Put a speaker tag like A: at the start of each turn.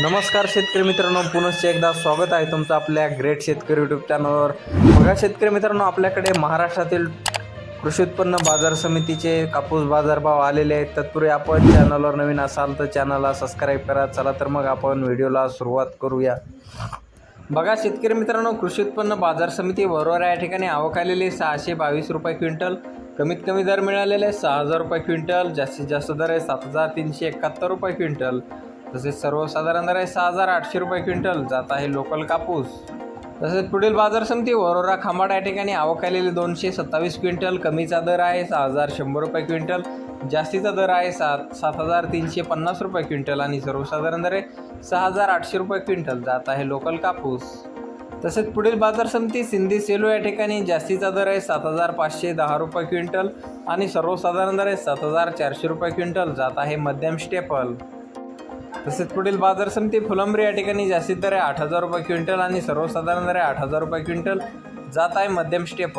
A: नमस्कार शेतकरी मित्रांनो पुनश्च एकदा स्वागत आहे तुमचं आपल्या ग्रेट शेतकरी यूट्यूब चॅनलवर बघा शेतकरी मित्रांनो आपल्याकडे महाराष्ट्रातील कृषी उत्पन्न बाजार समितीचे कापूस बाजारभाव आलेले आहेत. तत्पूर्वी आपण चॅनलवर नवीन असाल तर चॅनलला सबस्क्राईब करा. चला तर मग आपण व्हिडिओला सुरुवात करूया. बघा शेतकरी मित्रांनो कृषी उत्पन्न बाजार समिती बरोबर या ठिकाणी आवक आलेली सहाशे बावीस रुपये क्विंटल. कमीत कमी दर मिळालेले आहे. सहा हजार रुपये क्विंटल. जास्तीत जास्त दर आहे. सात हजार तीनशे एकाहत्तर रुपये क्विंटल. तसेच सर्वसाधारण दर आहे सहा हजार आठशे रुपये क्विंटल. जात आहे लोकल कापूस. तसेच पुढील बाजार समिती वरोरा खांबाड या ठिकाणी आवक आलेली दोनशे सत्तावीस क्विंटल. कमीचा दर आहे सहा हजार शंभर रुपये क्विंटल. जास्तीचा दर आहे सात सात हजार तीनशे पन्नास रुपये क्विंटल आणि सर्वसाधारण दर आहे सहा हजार आठशे रुपये क्विंटल. जात आहे लोकल कापूस. तसेच पुढील बाजार समिती सिंधी सेलो या ठिकाणी जास्तीचा दर आहे सात हजार पाचशे दहा रुपये क्विंटल आणि सर्वसाधारण दर आहे सात हजार चारशे रुपये क्विंटल. जात आहे मध्यम स्टेपल. तसेच पुढील बाजार समिती फुलंब्री या ठिकाणी जास्तीत दर आहे आठ हजार रुपये क्विंटल आणि सर्वसाधारण दर आहे आठ हजार रुपये क्विंटल. जात आहे मध्यम स्टेप